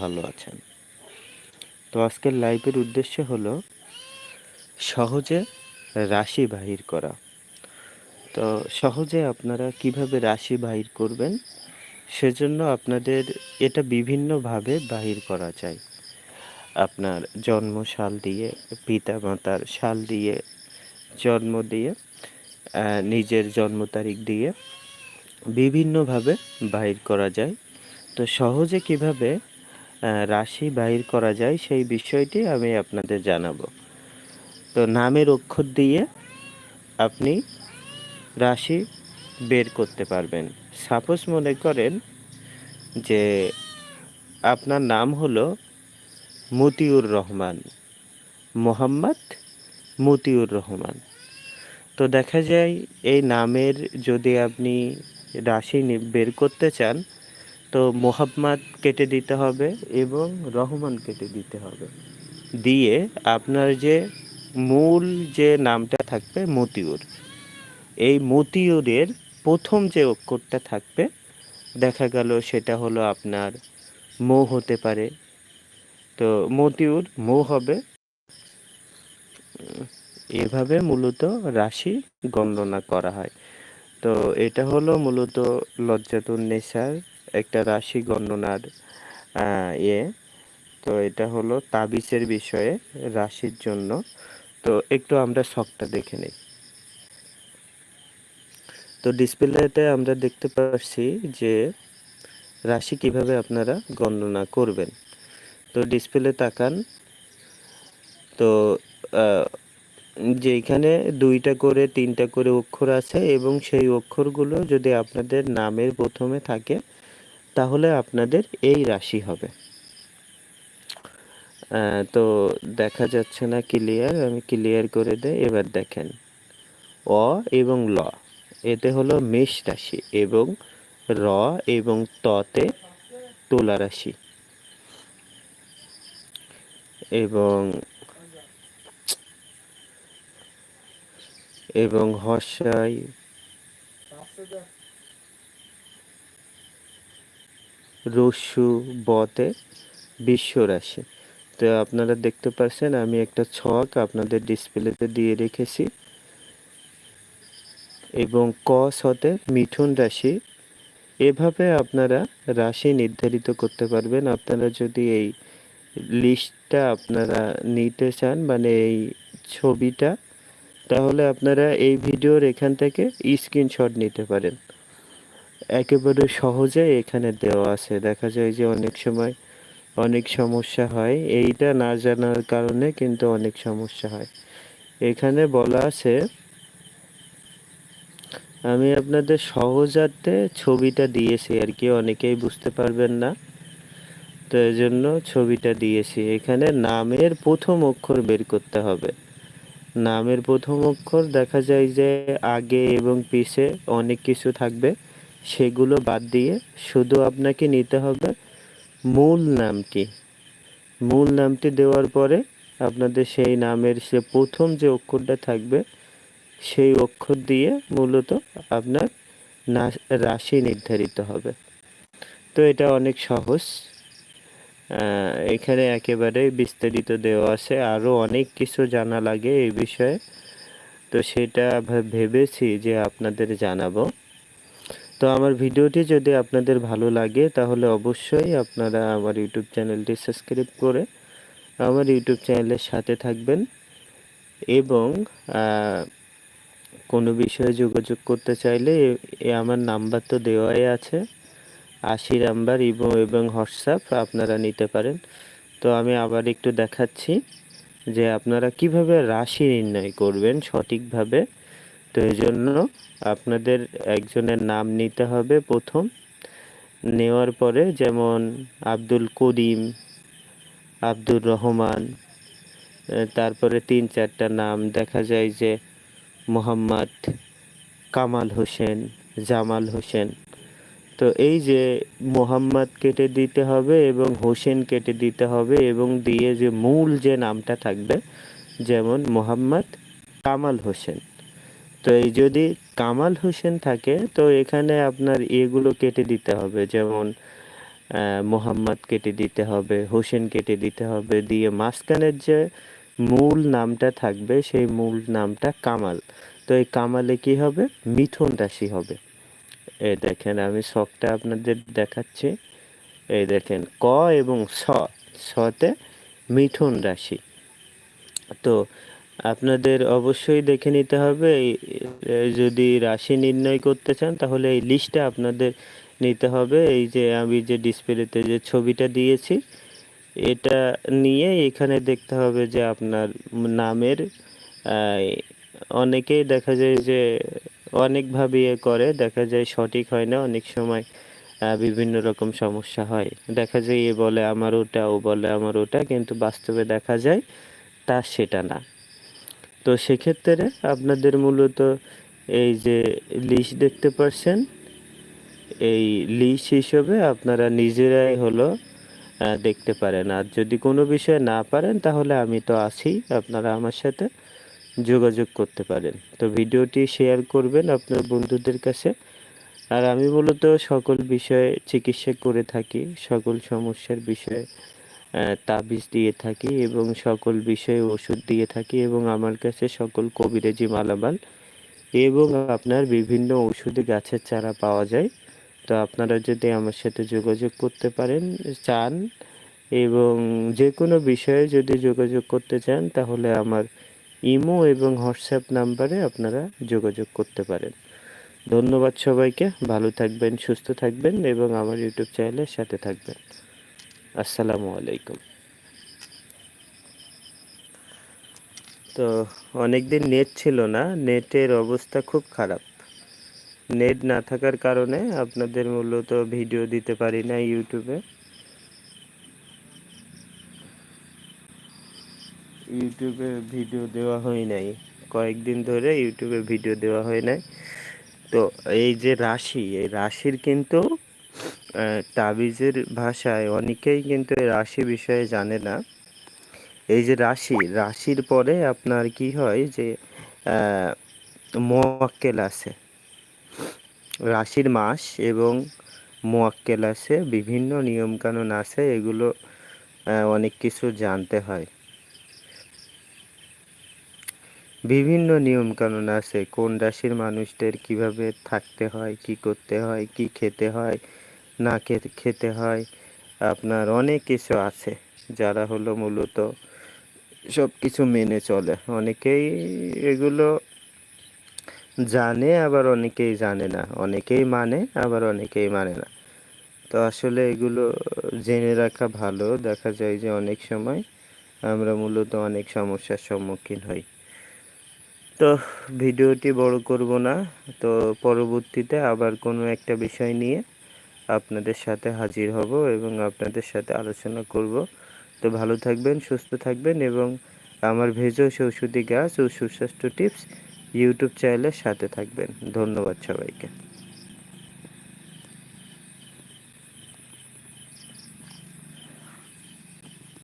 ভালো আছেন। তো আজকের লাইভের উদ্দেশ্য হলো সহজে রাশি বাহির করা। তো সহজে আপনারা কীভাবে রাশি বাহির করবেন সেজন্য আপনাদের এটা বিভিন্নভাবে বাহির করা যায়। আপনার জন্ম সাল দিয়ে পিতা মাতার সাল দিয়ে, জন্ম দিয়ে নিজের জন্ম তারিখ দিয়ে, বিভিন্নভাবে বাহির করা যায়। তো সহজে কীভাবে রাশি বাহির করা যায়, সেই বিষয়টি আমি আপনাদের জানাব। তো নামের অক্ষর দিয়ে আপনি রাশি বের করতে পারবেন। সাপোজ মনে করেন যে আপনার নাম হলো মতিউর রহমান, মোহাম্মদ মতিউর রহমান। তো দেখা যায় এই নামের যদি আপনি রাশি বের করতে চান তো মোহাম্মদ কেটে দিতে হবে এবং রহমান কেটে দিতে হবে। দিয়ে আপনার যে মূল যে নামটা থাকবে মতিউর। এই মতিউরের প্রথম যে অক্ষরটা থাকবে, দেখা গেল সেটা হলো আপনার মো হতে পারে। তো মতিউর মো হবে। এভাবে মূলত রাশি গণনা করা হয়। তো এটা হলো মূলত লজ্জাতুন নেশার একটা রাশি গণনার ইয়ে। তো এটা হলো তাবিজের বিষয়ে রাশির জন্য। তো একটু আমরা শখটা দেখে নিই। তো ডিসপ্লেতে আমরা দেখতে পাচ্ছি যে রাশি কীভাবে আপনারা গণনা করবেন। তো ডিসপ্লে তাকান। তো আহ, যে এখানে দুইটা করে তিনটা করে অক্ষর আছে এবং সেই অক্ষরগুলো যদি আপনাদের নামের প্রথমে থাকে তাহলে আপনাদের এই রাশি হবে। তো দেখা যাচ্ছে না ক্লিয়ার আমি ক্লিয়ার করে দেই, এবার দেখেন। অ এবং ল, এতে হলো মেষ রাশি এবং র এবং ততে তুলা রাশি। এবং এবং হর্ষাই রস্যু বতে বিশ্ব রাশি। তো আপনারা দেখতে পাচ্ছেন, আমি একটা ছক আপনাদের ডিসপ্লেতে দিয়ে রেখেছি। এবং ক সতে মিথুন রাশি। এভাবে আপনারা রাশি নির্ধারিত করতে পারবেন। আপনারা যদি এই লিস্টটা আপনারা নিতে চান মানে এই ছবিটা, তাহলে আপনারা এই ভিডিওর এখান থেকে স্ক্রিনশট নিতে পারেন। একেবারে সহজে এখানে দেওয়া আছে। দেখা যায় যে অনেক সময় অনেক সমস্যা হয়। এইটা না জানার কারণে কিন্তু অনেক সমস্যা হয়। এখানে বলা আছে, আমি আপনাদের সহজাতে ছবিটা দিয়েছি আর কি, অনেকেই বুঝতে পারবেন না। তো এই জন্য ছবিটা দিয়েছি। এখানে নামের প্রথম অক্ষর বের করতে হবে। নামের প্রথম অক্ষর দেখা যায় যে আগে এবং পিছে অনেক কিছু থাকবে। সেগুলো বাদ দিয়ে শুধু আপনাকে নিতে হবে মূল নামটি। মূল নামটি দেওয়ার পরে আপনাদের সেই নামের সে প্রথম যে অক্ষরটা থাকবে, সেই অক্ষর দিয়ে মূলত আপনার রাশি নির্ধারিত হবে। তো এটা অনেক সহজ। এখানে একেবারে বিস্তারিত দেওয়া আছে। আরও অনেক কিছু জানা লাগে এই বিষয়ে। তো সেটা ভেবেছি যে আপনাদের জানাব। তো আমার ভিডিওটি যদি আপনাদের ভালো লাগে, তাহলে অবশ্যই আপনারা আমার ইউটিউব চ্যানেলটি সাবস্ক্রাইব করে আমার ইউটিউব চ্যানেলের সাথে থাকবেন এবং কোনো বিষয়ে যোগাযোগ করতে চাইলে আমার নাম্বার তো দেওয়াই আছে। আশি নাম্বার এবং এবং হোয়াটসঅ্যাপ আপনারা নিতে পারেন। তো আমি আবার একটু দেখাচ্ছি যে আপনারা কীভাবে রাশি নির্ণয় করবেন সঠিকভাবে। তো এই জন্য আপনাদের একজনের নাম নিতে হবে প্রথম। নেওয়ার পরে যেমন আব্দুল করিম, আব্দুর রহমান তারপরে তিন চারটা নাম। দেখা যায় যে মোহাম্মদ কামাল হোসেন, জামাল হোসেন। তো এই যে মোহাম্মদ কেটে দিতে হবে এবং হোসেন কেটে দিতে হবে এবং দিয়ে যে মূল যে নামটা থাকবে, যেমন মোহাম্মদ কামাল হোসেন। তো এই যদি কামাল হোসেন থাকে, তো এখানে আপনার এগুলো কেটে দিতে হবে। যেমন মোহাম্মদ কেটে দিতে হবে, হোসেন কেটে দিতে হবে, দিয়ে মাঝখানের যে মূল নামটা থাকবে, সেই মূল নামটা কামাল। তো এই কামালে কি হবে? মিথুন রাশি হবে। এই দেখেন, আমি শখটা আপনাদের দেখাচ্ছি। এই দেখেন, ক এবং স সতে মিথুন রাশি। তো আপনাদের অবশ্যই দেখে নিতে হবে। যদি রাশি নির্ণয় করতে চান, তাহলে এই লিস্টটা আপনাদের নিতে হবে। এই যে আমি যে ডিসপ্লেতে যে ছবিটা দিয়েছি, এটা নিয়ে এখানে দেখতে হবে যে আপনার নামের অনেকেই দেখা যায় যে অনেকভাবে ইয়ে করে, দেখা যায় সঠিক হয় না, অনেক সময় বিভিন্ন রকম সমস্যা হয়। দেখা যায় এ বলে আমার ওটা, ও বলে আমার ওটা, কিন্তু বাস্তবে দেখা যায় তা সেটা না। তো সেক্ষেত্রে আপনাদের মূলত এই যে লিস্ট দেখতে পাচ্ছেন এই লিস্ট হিসেবে আপনারা নিজেরাই হলো দেখতে পারেন। আর যদি কোনো বিষয়ে না পারেন, তাহলে আমি তো আছি, আপনারা আমার সাথে যোগাযোগ করতে পারেন। তো ভিডিওটি শেয়ার করবেন আপনার বন্ধুদের কাছে। আর আমি মূলত সকল বিষয়ে চিকিৎসা করে থাকি, সকল সমস্যার বিষয়ে। তাবিজ দিয়ে থাকি এবং সকল বিষয়ে ওষুধ দিয়ে থাকি এবং আমার কাছে সকল কবিরাজি মালামাল এবং আপনার বিভিন্ন ওষুধি গাছের চারা পাওয়া যায়। তো আপনারা যদি আমার সাথে যোগাযোগ করতে পারেন, চান এবং যে কোনো বিষয়ে যদি যোগাযোগ করতে চান, তাহলে আমার ইমো এবং হোয়াটসঅ্যাপ নাম্বারে আপনারা যোগাযোগ করতে পারেন। ধন্যবাদ সবাইকে, ভালো থাকবেন, সুস্থ থাকবেন এবং আমার ইউটিউব চ্যানেলের সাথে থাকবেন। আসসালামু আলাইকুম। তো অনেক দিন নেট ছিল না নেটের অবস্থা খুব খারাপ। নেট না থাকার কারণে আপনাদের মূলত ভিডিও দিতে পারি না ইউটিউবে ইউটিউবে ভিডিও দেওয়া হয় নাই। কয়েকদিন ধরে ইউটিউবে ভিডিও দেওয়া হয় নাই। তো এই যে রাশি, এই রাশির কিন্তু তাবিজের ভাষায় অনেকেই কিন্তু রাশি বিষয়ে জানে না। এই যে রাশি, রাশির পরে আপনার কি হয় যে মোয়াক্কেল আছে। রাশির মাস এবং মোয়াক্কেল আছে, বিভিন্ন নিয়মকানুন আছে, এগুলো অনেক কিছু জানতে হয়। বিভিন্ন নিয়ম কানুন আছে, কোন রাশির মানুষদের কীভাবে থাকতে হয়, কি করতে হয়, কি খেতে হয় না খেতে হয়। আপনার অনেক কিছু আছে, যারা হলো মূলত সব কিছু মেনে চলে। অনেকেই এগুলো জানে, আবার অনেকেই জানে না। অনেকেই মানে আবার অনেকেই মানে না। তো আসলে এগুলো জেনে রাখা ভালো। দেখা যায় যে অনেক সময় আমরা মূলত অনেক সমস্যার সম্মুখীন হই। তো ভিডিওটি বড় করব না। তো পরবর্তীতে আবার কোনো একটা বিষয় নিয়ে আপনাদের সাথে হাজির হব এবং আপনাদের সাথে আলোচনা করব। তো ভালো থাকবেন, সুস্থ থাকবেন এবং আমার ভেজস ঔষধি গাছ ও সুস্বাস্থ্য টিপস ইউটিউব চ্যানেলের সাথে থাকবেন। ধন্যবাদ সবাইকে।